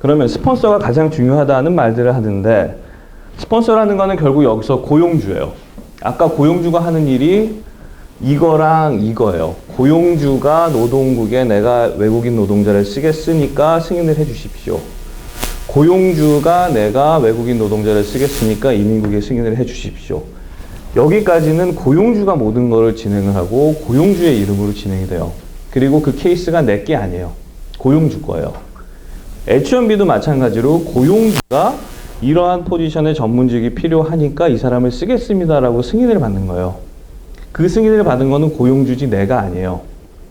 그러면 스폰서가 가장 중요하다는 말들을 하는데 스폰서라는 거는 결국 여기서 고용주예요. 아까 고용주가 하는 일이 이거랑 이거예요. 고용주가 노동국에 내가 외국인 노동자를 쓰겠으니까 승인을 해 주십시오. 고용주가 내가 외국인 노동자를 쓰겠으니까 이민국에 승인을 해 주십시오. 여기까지는 고용주가 모든 것을 진행을 하고 고용주의 이름으로 진행이 돼요. 그리고 그 케이스가 내 게 아니에요. 고용주 거예요. H1B도 마찬가지로 고용주가 이러한 포지션의 전문직이 필요하니까 이 사람을 쓰겠습니다라고 승인을 받는 거예요. 그 승인을 받은 거는 고용주지 내가 아니에요.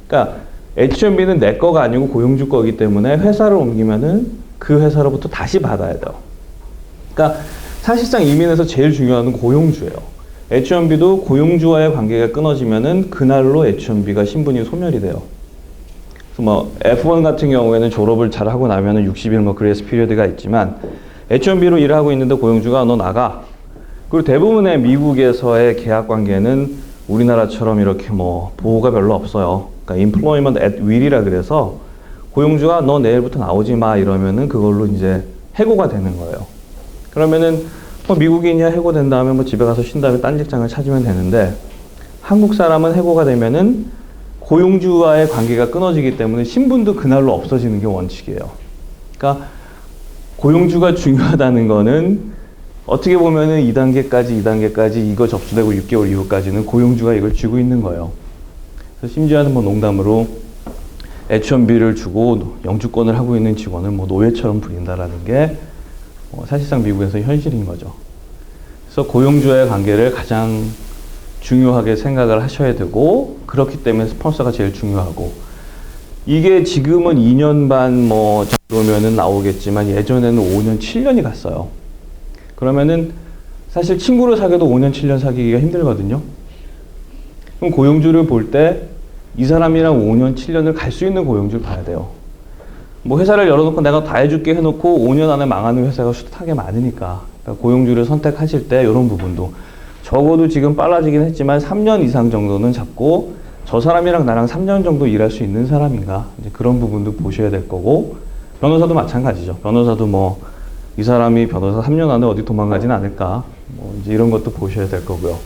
그러니까 H1B는 내 거가 아니고 고용주 거기 때문에 회사를 옮기면은 그 회사로부터 다시 받아야 돼요. 그러니까 사실상 이민에서 제일 중요한 건 고용주예요. H1B도 고용주와의 관계가 끊어지면은 그날로 H1B가 신분이 소멸이 돼요. 그래서 뭐 F1 같은 경우에는 졸업을 잘 하고 나면은 60일 뭐 그레이스 피리어드가 있지만 H1B로 일을 하고 있는데 고용주가 너 나가. 그리고 대부분의 미국에서의 계약 관계는 우리나라처럼 이렇게 뭐 보호가 별로 없어요. 그러니까 employment at will이라 그래서 고용주가 너 내일부터 나오지 마 이러면은 그걸로 이제 해고가 되는 거예요. 그러면은 뭐 미국인이야 해고된 다음에 뭐 집에 가서 쉰 다음에 딴 직장을 찾으면 되는데 한국 사람은 해고가 되면은 고용주와의 관계가 끊어지기 때문에 신분도 그날로 없어지는 게 원칙이에요. 그러니까 고용주가 중요하다는 거는 어떻게 보면은 2단계까지 2단계까지 이거 접수되고 6개월 이후까지는 고용주가 이걸 쥐고 있는 거예요. 그래서 심지어는 뭐 농담으로 H1B를 주고 영주권을 하고 있는 직원을 뭐 노예처럼 부린다라는 게뭐 사실상 미국에서 현실인 거죠. 그래서 고용주와의 관계를 가장 중요하게 생각을 하셔야 되고 그렇기 때문에 스폰서가 제일 중요하고 이게 지금은 2년 반 뭐 정도면은 나오겠지만 예전에는 5년 7년이 갔어요. 그러면은 사실 친구를 사귀어도 5년 7년 사귀기가 힘들거든요. 그럼 고용주를 볼 때 이 사람이랑 5년 7년을 갈 수 있는 고용주를 봐야 돼요. 뭐 회사를 열어놓고 내가 다 해줄게 해놓고 5년 안에 망하는 회사가 숱하게 많으니까. 그러니까 고용주를 선택하실 때 이런 부분도. 적어도 지금 빨라지긴 했지만 3년 이상 정도는 잡고 저 사람이랑 나랑 3년 정도 일할 수 있는 사람인가? 이제 그런 부분도 보셔야 될 거고. 변호사도 마찬가지죠. 변호사도 뭐 이 사람이 변호사 3년 안에 어디 도망가진 않을까. 뭐 이제 이런 것도 보셔야 될 거고요.